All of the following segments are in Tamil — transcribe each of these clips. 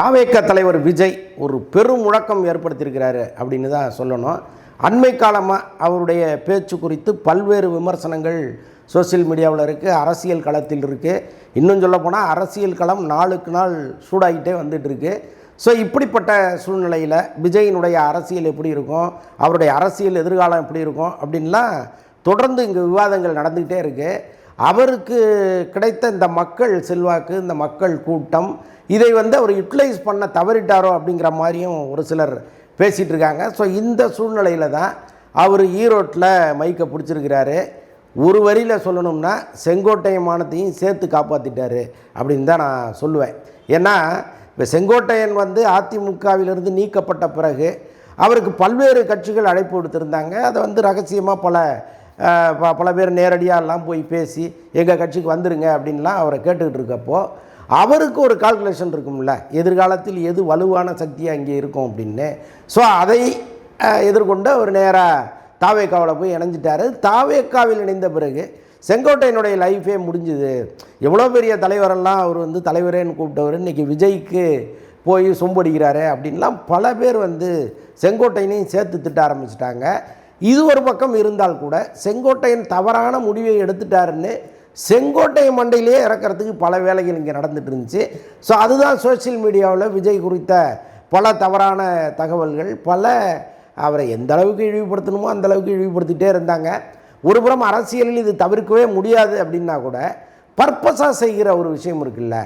தாவேக்க தலைவர் விஜய் ஒரு பெரும் முழக்கம் ஏற்படுத்தியிருக்கிறாரு அப்படின்னு தான் சொல்லணும். அண்மை காலமாக அவருடைய பேச்சு குறித்து பல்வேறு விமர்சனங்கள் சோஷியல் மீடியாவில் இருக்குது அரசியல் களத்தில் இருக்குது இன்னும் சொல்லப்போனால் அரசியல் களம் நாளுக்கு நாள் சூடாகிட்டே வந்துட்டு இருக்கு. ஸோ இப்படிப்பட்ட சூழ்நிலையில் விஜயினுடைய அரசியல் எப்படி இருக்கும் அவருடைய அரசியல் எதிர்காலம் எப்படி இருக்கும் அப்படின்லாம் தொடர்ந்து இங்கே விவாதங்கள் நடந்துக்கிட்டே இருக்குது அவருக்கு கிடைத்த இந்த மக்கள் செல்வாக்கு இந்த மக்கள் கூட்டம் இதை வந்து அவர் யூட்டிலைஸ் பண்ண தவறிட்டாரோ அப்படிங்கிற மாதிரியும் ஒரு சிலர் பேசிகிட்டு இருக்காங்க. ஸோ இந்த சூழ்நிலையில் தான் அவர் ஈரோட்டில் மைக்கை பிடிச்சிருக்கிறாரு. ஒரு வரியில் சொல்லணும்னா செங்கோட்டையன் மானத்தையும் சேர்த்து காப்பாற்றிட்டாரு அப்படின்னு தான் நான் சொல்லுவேன். ஏன்னா இப்போ செங்கோட்டையன் வந்து அதிமுகவிலிருந்து நீக்கப்பட்ட பிறகு அவருக்கு பல்வேறு கட்சிகள் அழைப்பு விடுத்திருந்தாங்க. அதை வந்து ரகசியமாக பல பல பேர் நேரடியாக எல்லாம் போய் பேசி எங்கள் கட்சிக்கு வந்துடுங்க அப்படின்லாம் அவரை கேட்டுக்கிட்டு இருக்கப்போ அவருக்கு ஒரு கால்குலேஷன் இருக்கும்ல. எதிர்காலத்தில் எது வலுவான சக்தியாக இங்கே இருக்கும் அப்படின்னு. ஸோ அதை எதிர்கொண்டு அவர் நேராக தாவேக்காவில் போய் இணைஞ்சிட்டாரு. தாவேக்காவில் இணைந்த பிறகு செங்கோட்டையனுடைய லைஃபே முடிஞ்சுது. எவ்வளோ பெரிய தலைவரெல்லாம் அவர் வந்து தலைவரேன்னு கூப்பிட்டவர். இன்றைக்கி விஜய்க்கு போய் சொம்படிக்கிறாரு அப்படின்லாம் பல பேர் வந்து செங்கோட்டையனையும் சேர்த்து திட்ட ஆரம்பிச்சிட்டாங்க. இது ஒரு பக்கம் இருந்தால் கூட செங்கோட்டையன் தவறான முடிவை எடுத்துட்டாருன்னு செங்கோட்டையன் மண்டையிலேயே இறக்கிறதுக்கு பல வேலைகள் இங்கே நடந்துட்டு இருந்துச்சு. ஸோ அதுதான் சோஷியல் மீடியாவில் விஜய் குறித்த பல தவறான தகவல்கள். பல அவரை எந்த அளவுக்கு இழிவுபடுத்தணுமோ அந்த அளவுக்கு இழிவுபடுத்திகிட்டே இருந்தாங்க. ஒரு புறம் அரசியலில் இது தவிர்க்கவே முடியாது அப்படின்னா கூட பர்பஸாக செய்கிற ஒரு விஷயம் இருக்குல்ல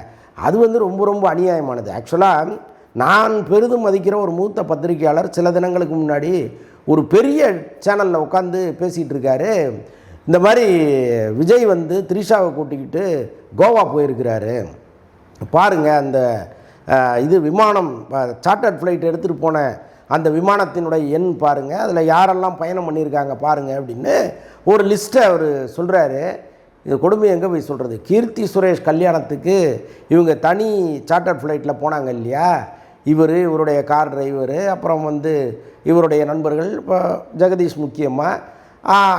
அது வந்து ரொம்ப ரொம்ப அநியாயமானது. ஆக்சுவலாக நான் பெரிதும் மதிக்கிற ஒரு மூத்த பத்திரிகையாளர் சில தினங்களுக்கு முன்னாடி ஒரு பெரிய சேனலில் உட்காந்து பேசிகிட்டு இருக்காரு இந்த மாதிரி விஜய் வந்து த்ரிஷாவை கூட்டிக்கிட்டு கோவா போயிருக்கிறாரு. பாருங்கள் அந்த இது விமானம் சார்ட்டர்ட் ஃப்ளைட் எடுத்துகிட்டு போன அந்த விமானத்தினுடைய எண் பாருங்கள் அதில் யாரெல்லாம் பயணம் பண்ணியிருக்காங்க பாருங்கள் அப்படின்னு ஒரு லிஸ்ட்டை அவர் சொல்கிறாரு இது கொடுமை எங்கே போய் சொல்கிறது கீர்த்தி சுரேஷ் கல்யாணத்துக்கு இவங்க தனி சார்ட்டர்ட் ஃப்ளைட்டில் போனாங்க இல்லையா? இவர் இவருடைய கார் டிரைவரு அப்புறம் வந்து இவருடைய நண்பர்கள் இப்போ ஜெகதீஷ் முக்கியமாக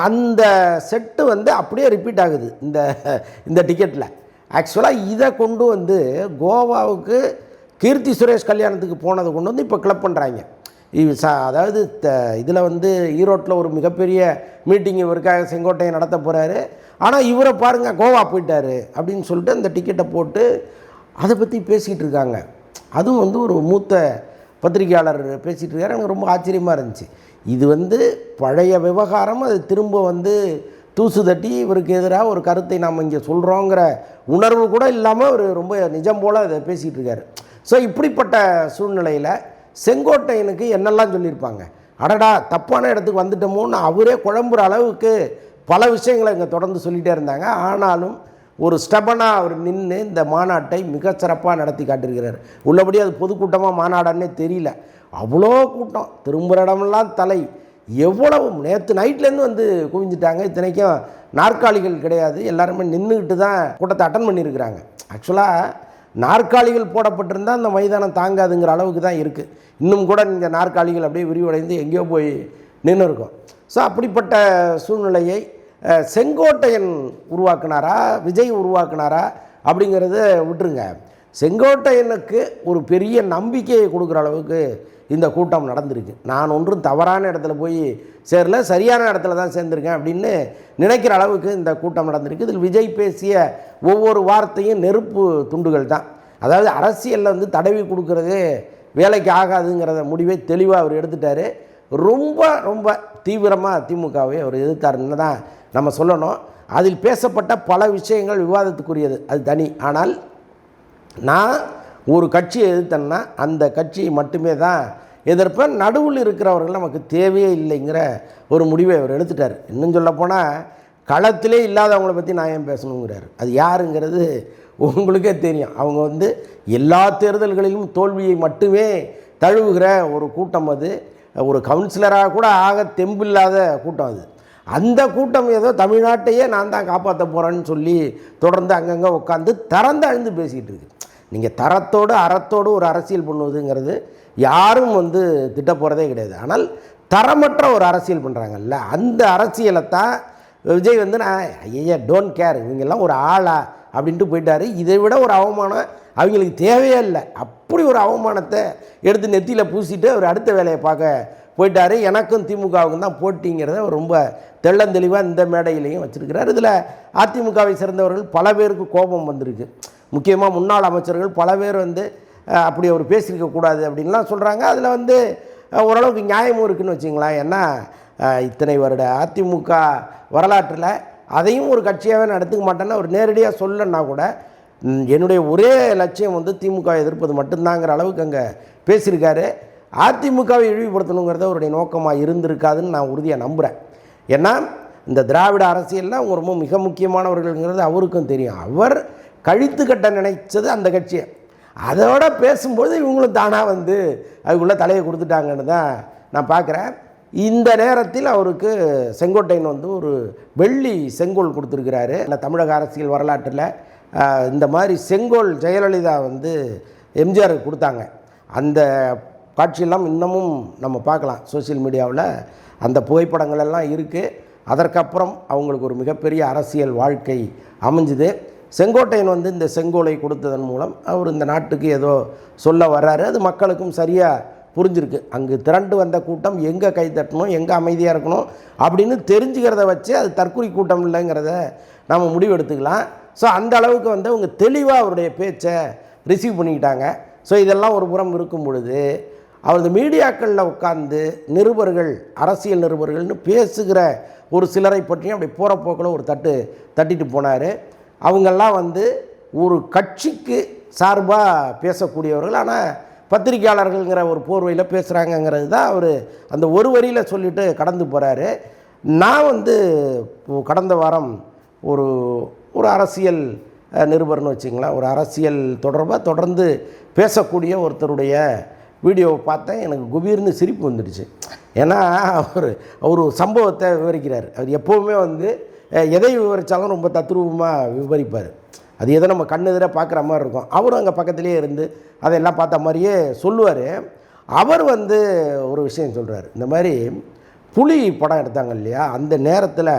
அந்த செட்டு வந்து அப்படியே ரிப்பீட் ஆகுது இந்த இந்த டிக்கெட்டில் ஆக்சுவலாக இதை கொண்டு வந்து கோவாவுக்கு கீர்த்தி சுரேஷ் கல்யாணத்துக்கு போனதை கொண்டு வந்து இப்போ கிளப் பண்ணுறாங்க இது ச அதாவது இதில் வந்து ஈரோட்டில் ஒரு மிகப்பெரிய மீட்டிங் இவருக்காக செங்கோட்டையை நடத்த போகிறாரு ஆனால் இவரை பாருங்கள் கோவா போயிட்டாரு அப்படின்னு சொல்லிட்டு அந்த டிக்கெட்டை போட்டு அதை பற்றி பேசிக்கிட்டு இருக்காங்க. அதுவும் வந்து ஒரு மூத்த பத்திரிகையாளர் பேசிகிட்டு இருக்காரு. எனக்கு ரொம்ப ஆச்சரியமாக இருந்துச்சு. இது வந்து பழைய விவகாரம் அது திரும்ப வந்து தூசு தட்டி இவருக்கு எதிராக ஒரு கருத்தை நாம் இங்கே சொல்கிறோங்கிற உணர்வு கூட இல்லாமல் அவர் ரொம்ப நிஜம் போல் அதை பேசிகிட்டு இருக்காரு. ஸோ இப்படிப்பட்ட சூழ்நிலையில் செங்கோட்டையனுக்கு என்னெல்லாம் சொல்லியிருப்பாங்க? அடடா தப்பான இடத்துக்கு வந்துட்டோமோன்னு அவரே குழம்புற அளவுக்கு பல விஷயங்களை இங்கே தொடர்ந்து சொல்லிகிட்டே இருந்தாங்க. ஆனாலும் ஒரு ஸ்டபனாக அவர் நின்று இந்த மாநாட்டை மிக சிறப்பாக நடத்தி காட்டியிருக்கிறார். உள்ளபடி அது பொதுக்கூட்டமாக மாநாடான்னே தெரியல. அவ்வளோ கூட்டம். திரும்புகிற இடமெல்லாம் தலை. எவ்வளவு நேற்று நைட்லேருந்து வந்து குவிஞ்சிட்டாங்க. இத்தனைக்கும் நாற்காலிகள் கிடையாது. எல்லாருமே நின்றுக்கிட்டு தான் கூட்டத்தை அட்டன் பண்ணியிருக்கிறாங்க. ஆக்சுவலாக நாற்காலிகள் போடப்பட்டிருந்தால் அந்த மைதானம் தாங்காதுங்கிற அளவுக்கு தான் இருக்குது இன்னும் கூட இந்த நாற்காலிகள் அப்படியே விரிவடைந்து எங்கேயோ போய் நின்று இருக்கும் ஸோ அப்படிப்பட்ட சூழ்நிலையை செங்கோட்டையன் உருவாக்குனாரா விஜய் உருவாக்குனாரா அப்படிங்கிறத விட்டுருங்க. செங்கோட்டையனுக்கு ஒரு பெரிய நம்பிக்கையை கொடுக்குற அளவுக்கு இந்த கூட்டம் நடந்திருக்கு. நான் ஒன்றும் தவறான இடத்துல போய் சேரல சரியான இடத்துல தான் சேர்ந்துருக்கேன் அப்படின்னு நினைக்கிற அளவுக்கு இந்த கூட்டம் நடந்திருக்கு. இதில் விஜய் பேசிய ஒவ்வொரு வார்த்தையும் நெருப்பு துண்டுகள் தான். அதாவது அரசியலில் வந்து தடவி கொடுக்கறது வேலைக்கு ஆகாதுங்கிறத முடிவை தெளிவாக அவர் எடுத்துட்டார். ரொம்ப ரொம்ப தீவிரமாக திமுகவை அவர் எதிர்த்தாருன்னு தான் நம்ம சொல்லணும் அதில் பேசப்பட்ட பல விஷயங்கள் விவாதத்துக்குரியது அது தனி. ஆனால் நான் ஒரு கட்சியை எதிர்த்தேன்னா அந்த கட்சியை மட்டுமே தான் எதிர்ப்பேன். நடுவில் இருக்கிறவர்கள் நமக்கு தேவையே இல்லைங்கிற ஒரு முடிவை அவர் எடுத்துட்டார். இன்னும் சொல்லப்போனால் களத்திலே இல்லாதவங்கள பற்றி நான் ஏன் பேசணுங்கிறார். அது யாருங்கிறது உங்களுக்கே தெரியும். அவங்க வந்து எல்லா தேர்தல்களிலும் தோல்வியை மட்டுமே தழுவுகிற ஒரு கூட்டம் அது. ஒரு கவுன்சிலராக கூட ஆக தெம்பில்லாத கூட்டம் அது. அந்த கூட்டம் ஏதோ தமிழ்நாட்டையே நான் தான் காப்பாற்ற போகிறேன்னு சொல்லி தொடர்ந்து அங்கங்கே உட்காந்து திறந்தழுந்து பேசிக்கிட்டு இருக்கு. நீங்கள் தரத்தோடு அறத்தோடு ஒரு அரசியல் பண்ணுவதுங்கிறது யாரும் வந்து திட்ட போகிறதே கிடையாது. ஆனால் தரமற்ற ஒரு அரசியல் பண்ணுறாங்கல்ல அந்த அரசியலை தான் விஜய் வந்து நான் ஐயா டோன்ட் கேர் இவங்கெல்லாம் ஒரு ஆளா அப்படின்ட்டு போயிட்டாரு. இதை விட ஒரு அவமானம் அவங்களுக்கு தேவையே இல்லை. அப்படி ஒரு அவமானத்தை எடுத்து நெத்தியில் பூசிட்டு அவர் அடுத்த வேலையை பார்க்க போயிட்டாரு. எனக்கும் திமுகவுக்கும் தான் போட்டிங்கிறத ரொம்ப தெள்ளந்தெளிவாக இந்த மேடையிலையும் வச்சுருக்கிறார். இதில் அதிமுகவை சேர்ந்தவர்கள் பல பேருக்கு கோபம் வந்திருக்கு. முக்கியமாக முன்னாள் அமைச்சர்கள் பல பேர் வந்து அப்படி அவர் பேசியிருக்கக்கூடாது அப்படின்லாம் சொல்கிறாங்க அதில் வந்து ஓரளவுக்கு நியாயமும் இருக்குதுன்னு வச்சிங்களேன். ஏன்னா இத்தனை வருட அதிமுக வரலாற்றில் அதையும் ஒரு கட்சியாகவே நடத்துக்க மாட்டேன்னு அவர் நேரடியாக சொல்லனா கூட என்னுடைய ஒரே லட்சியம் வந்து திமுக எதிர்ப்பது மட்டும்தாங்கிற அளவுக்கு அங்கே பேசியிருக்காரு. அதிமுகவை இழிவுபடுத்தணுங்கிறத அவருடைய நோக்கமாக இருந்திருக்காதுன்னு நான் உறுதியாக நம்புகிறேன் ஏன்னா இந்த திராவிட அரசியலில் அவங்க ரொம்ப மிக முக்கியமானவர்கள்ங்கிறது அவருக்கும் தெரியும். அவர் கழித்து கட்ட நினைச்சது அந்த கட்சியை. அதோட பேசும்போது இவங்களும் தானாக வந்து அதுக்குள்ளே தலையை கொடுத்துட்டாங்கன்னு தான் நான் பார்க்குறேன் இந்த நேரத்தில் அவருக்கு செங்கோட்டையன் வந்து ஒரு வெள்ளி செங்கோல் கொடுத்துருக்கிறாரு. இல்லை தமிழக அரசியல் வரலாற்றில் இந்த மாதிரி செங்கோல் ஜெயலலிதா வந்து எம்ஜிஆருக்கு கொடுத்தாங்க. அந்த காட்சியெல்லாம் இன்னமும் நம்ம பார்க்கலாம் சோஷியல் மீடியாவில். அந்த புகைப்படங்கள் எல்லாம் இருக்குது அதற்கப்புறம் அவங்களுக்கு ஒரு மிகப்பெரிய அரசியல் வாழ்க்கை அமைஞ்சுது. செங்கோட்டையன் வந்து இந்த செங்கோலை கொடுத்ததன் மூலம் அவர் இந்த நாட்டுக்கு ஏதோ சொல்ல வர்றாரு. அது மக்களுக்கும் சரியாக புரிஞ்சிருக்கு. அங்கு திரண்டு வந்த கூட்டம் எங்கே கை தட்டணும் எங்கே அமைதியாக இருக்கணும் அப்படின்னு தெரிஞ்சுக்கிறத வச்சு அது தற்குறி கூட்டம் இல்லைங்கிறத நம்ம முடிவெடுத்துக்கலாம். ஸோ அந்த அளவுக்கு வந்து அவங்க தெளிவாக அவருடைய பேச்சை ரிசீவ் பண்ணிக்கிட்டாங்க. ஸோ இதெல்லாம் ஒரு புறம் இருக்கும் பொழுது அவரது மீடியாக்களில் உட்கார்ந்து நிருபர்கள் அரசியல் நிருபர்கள்னு பேசுகிற ஒரு சிலரை பற்றியும் அப்படி போகிற போக்கில் ஒரு தட்டு தட்டிட்டு போனார். அவங்கெல்லாம் வந்து ஒரு கட்சிக்கு சார்பாக பேசக்கூடியவர்கள். ஆனால் பத்திரிக்கையாளர்கள்ங்கிற ஒரு போர்வையில் பேசுகிறாங்கங்கிறது தான் அவர் அந்த ஒரு வரியில் சொல்லிட்டு கடந்து போகிறாரு நான் வந்து கடந்த வாரம் ஒரு ஒரு அரசியல் நிருபர்னு வச்சிங்களேன் ஒரு அரசியல் தொடர்பாக தொடர்ந்து பேசக்கூடிய ஒருத்தருடைய வீடியோவை பார்த்தேன் எனக்கு குபீர்னு சிரிப்பு வந்துடுச்சு. ஏன்னா அவர் அவர் சம்பவத்தை விவரிக்கிறார். அவர் எப்போவுமே வந்து எதை விவரித்தாலும் ரொம்ப தத்ரூபமாக விவரிப்பார். அது எதை நம்ம கண்ணு எதிராக பார்க்குற மாதிரி இருக்கும். அவரும் அங்கே பக்கத்துலேயே இருந்து அதையெல்லாம் பார்த்த மாதிரியே சொல்லுவார். அவர் வந்து ஒரு விஷயம் சொல்கிறார் இந்த மாதிரி புலி படம் எடுத்தாங்க இல்லையா? அந்த நேரத்தில்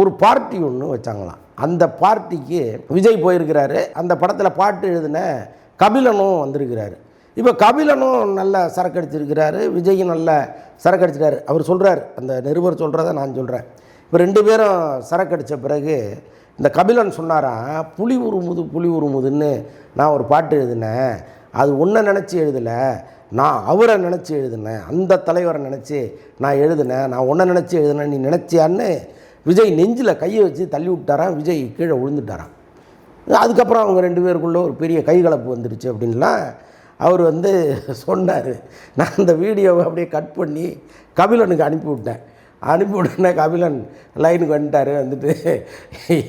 ஒரு பார்ட்டி ஒன்று வச்சாங்களாம். அந்த பார்ட்டிக்கு விஜய் போயிருக்கிறாரு. அந்த படத்தில் பாட்டு எழுதின கபிலனும் வந்திருக்கிறாரு. இப்போ கபிலனும் நல்ல சரக்கு அடிச்சிருக்கிறாரு விஜயும் நல்ல சரக்கு அடிச்சிட்டாரு அவர் சொல்கிறார் அந்த நிருபர் சொல்கிறத நான் சொல்கிறேன் இப்போ ரெண்டு பேரும் சரக்கு அடித்த பிறகு இந்த கபிலன் சொன்னாராம் புலி உருமுது புலி உருமுதுன்னு நான் ஒரு பாட்டு எழுதினேன். அது ஒன்றை நினச்சி எழுதலை. நான் அவரை நினச்சி எழுதினேன். அந்த தலைவரை நினச்சி நான் எழுதினேன். நான் ஒன்றை நினச்சி எழுதினேன். நீ நினச்சியான்னு விஜய் நெஞ்சில் கையை வச்சு தள்ளி விட்டாராம். விஜய் கீழே விழுந்துட்டாரான் அதுக்கப்புறம் அவங்க ரெண்டு பேருக்குள்ளே ஒரு பெரிய கைகலப்பு வந்துடுச்சு அப்படின்லாம் அவர் வந்து சொன்னார் நான் அந்த வீடியோவை அப்படியே கட் பண்ணி கபிலனுக்கு அனுப்பிவிட்டேன் அனுப்பி விட்டேன்னா கபிலன் லைனுக்கு வந்துட்டார் வந்துட்டு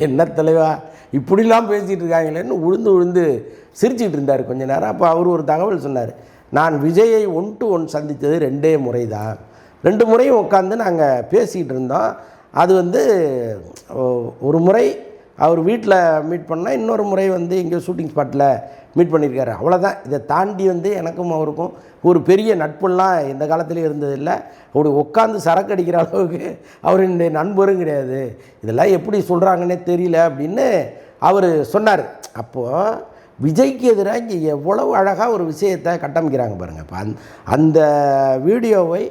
என்ன தலைவா இப்படிலாம் பேசிகிட்டு இருக்காங்களேன்னு உழுந்து உழுந்து சிரிச்சிட்டு இருந்தார் கொஞ்ச நேரம். அப்போ அவர் ஒரு தகவல் சொன்னார் நான் விஜயை ஒன் டு ஒன் சந்தித்தது ரெண்டே முறை தான் ரெண்டு முறையும் உட்காந்து நாங்கள் பேசிகிட்டு இருந்தோம். அது வந்து ஒரு முறை அவர் வீட்டில் மீட் பண்ணால் இன்னொரு முறை வந்து எங்கேயோ ஷூட்டிங் ஸ்பாட்டில் மீட் பண்ணியிருக்காரு. அவ்வளோதான் இதை தாண்டி வந்து எனக்கும் அவருக்கும் ஒரு பெரிய நட்புலாம் இந்த காலத்துலேயும் இருந்ததில்லை. அப்படி உட்காந்து சரக்கு அடிக்கிற அளவுக்கு அவர் என்னுடைய நண்பரும் கிடையாது. இதெல்லாம் எப்படி சொல்கிறாங்கன்னே தெரியல அப்படின்னு அவர் சொன்னார். அப்போது விஜய்க்கு எதிராக இங்கே எவ்வளவு அழகாக ஒரு விஷயத்தை கட்டமைக்கிறாங்க பாருங்கள் இப்போ அந் அந்த வீடியோவை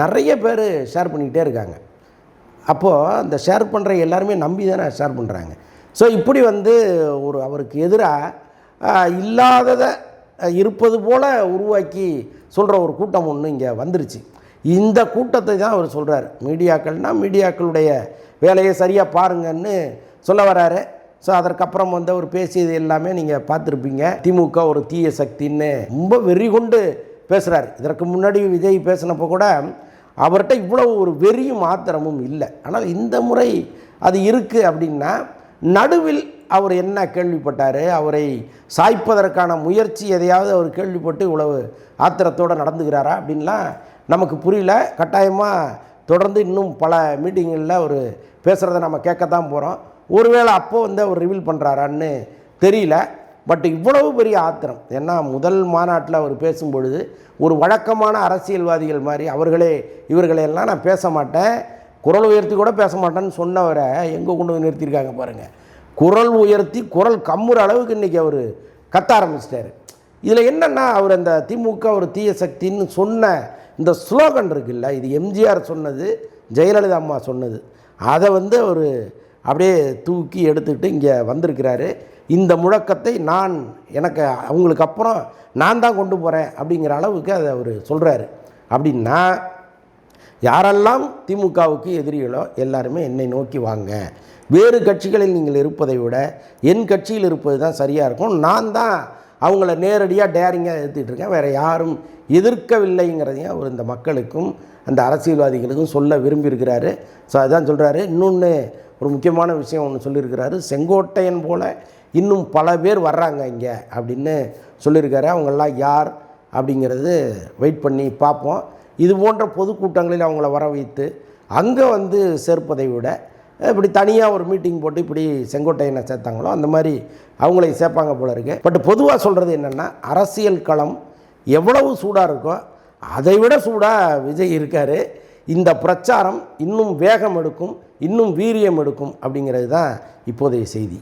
நிறைய பேர் ஷேர் பண்ணிக்கிட்டே இருக்காங்க. அப்போது அந்த ஷேர் பண்ணுற எல்லாருமே நம்பி தானே ஷேர் பண்ணுறாங்க ஸோ இப்படி வந்து ஒரு அவருக்கு எதிராக இல்லாததை இருப்பது போல் உருவாக்கி சொல்கிற ஒரு கூட்டம் ஒன்று இங்கே வந்துருச்சு. இந்த கூட்டத்தை தான் அவர் சொல்கிறார் மீடியாக்கள்னால் மீடியாக்களுடைய வேலையை சரியாக பாருங்கன்னு சொல்ல வராரு. ஸோ அதற்கப்புறம் வந்து அவர் பேசியது எல்லாமே நீங்கள் பார்த்துருப்பீங்க. திமுக ஒரு தீய சக்தின்னு ரொம்ப வெறி கொண்டு பேசுகிறார் இதற்கு முன்னாடி விஜய் பேசினப்போ கூட அவர்கிட்ட இவ்வளோ ஒரு வெறியும் ஆத்திரமும் இல்லை. ஆனால் இந்த முறை அது இருக்குது அப்படின்னா நடுவில் அவர் என்ன கேள்விப்பட்டார்? அவரை சாய்ப்பதற்கான முயற்சி எதையாவது அவர் கேள்விப்பட்டு இவ்வளவு ஆத்திரத்தோடு நடந்துக்கிறாரா அப்படின்லாம் நமக்கு புரியல. கட்டாயமாக தொடர்ந்து இன்னும் பல மீட்டிங்களில் அவர் பேசுகிறத நம்ம கேட்கத்தான் போகிறோம் ஒருவேளை அப்போ வந்து அவர் ரிவீல் பண்ணுறாரான்னு தெரியல. பட் இவ்வளவு பெரிய ஆத்திரம். ஏன்னா முதல் மாநாட்டில் அவர் பேசும்பொழுது ஒரு வழக்கமான அரசியல்வாதிகள் மாதிரி அவர்களே இவர்களையெல்லாம் நான் பேச மாட்டேன். குரல் உயர்த்தி கூட பேச மாட்டேன்னு சொன்னவரை எங்கே கொண்டு வந்து நிறுத்தியிருக்காங்க பாருங்கள் குரல் உயர்த்தி குரல் கம்முற அளவுக்கு இன்றைக்கி அவர் கத்த ஆரம்பிச்சிட்டார். இதில் என்னென்னா அவர் அந்த திமுக ஒரு தீய சக்தின்னு சொன்ன இந்த ஸ்லோகன் இருக்குல்ல இது எம்ஜிஆர் சொன்னது ஜெயலலிதா அம்மா சொன்னது. அதை வந்து அவர் அப்படியே தூக்கி எடுத்துக்கிட்டு இங்கே வந்திருக்கிறாரு. இந்த முழக்கத்தை நான் எனக்கு அவங்களுக்கு அப்புறம் நான் தான் கொண்டு போகிறேன் அப்படிங்கிற அளவுக்கு அதை அவர் சொல்கிறாரு அப்படின்னா யாரெல்லாம் திமுகவுக்கு எதிரிகளோ எல்லாருமே என்னை நோக்கி வாங்க. வேறு கட்சிகளில் நீங்கள் இருப்பதை விட என் கட்சியில் இருப்பது தான் சரியாக இருக்கும். நான் தான் அவங்கள நேரடியாக டேரிங்காக எதிர்த்துட்டு இருக்கேன். வேறு யாரும் எதிர்க்கவில்லைங்கிறதையும் அவர் இந்த மக்களுக்கும் அந்த அரசியல்வாதிகளுக்கும் சொல்ல விரும்பியிருக்கிறாரு. ஸோ அதான் சொல்கிறாரு இன்னொன்று ஒரு முக்கியமான விஷயம் ஒன்று சொல்லியிருக்கிறாரு. செங்கோட்டையன் போல் இன்னும் பல பேர் வர்றாங்க இங்கே அப்படின்னு சொல்லியிருக்காரு. அவங்கெல்லாம் யார் அப்படிங்கிறது வெயிட் பண்ணி பார்ப்போம். இது போன்ற பொதுக்கூட்டங்களில் அவங்கள வர வைத்து அங்கே வந்து சேர்ப்பதை விட இப்படி தனியாக ஒரு மீட்டிங் போட்டு இப்படி செங்கோட்டையனை சேர்த்தாங்களோ அந்த மாதிரி அவங்களை சேர்ப்பாங்க போல இருக்கு. பட் பொதுவாக சொல்கிறது என்னென்னா அரசியல் களம் எவ்வளவு சூடாக இருக்கோ அதை விட சூடாக விஜய் இருக்கார். இந்த பிரச்சாரம் இன்னும் வேகம் எடுக்கும் இன்னும் வீரியம் எடுக்கும் அப்படிங்கிறது தான் இப்போதைய செய்தி.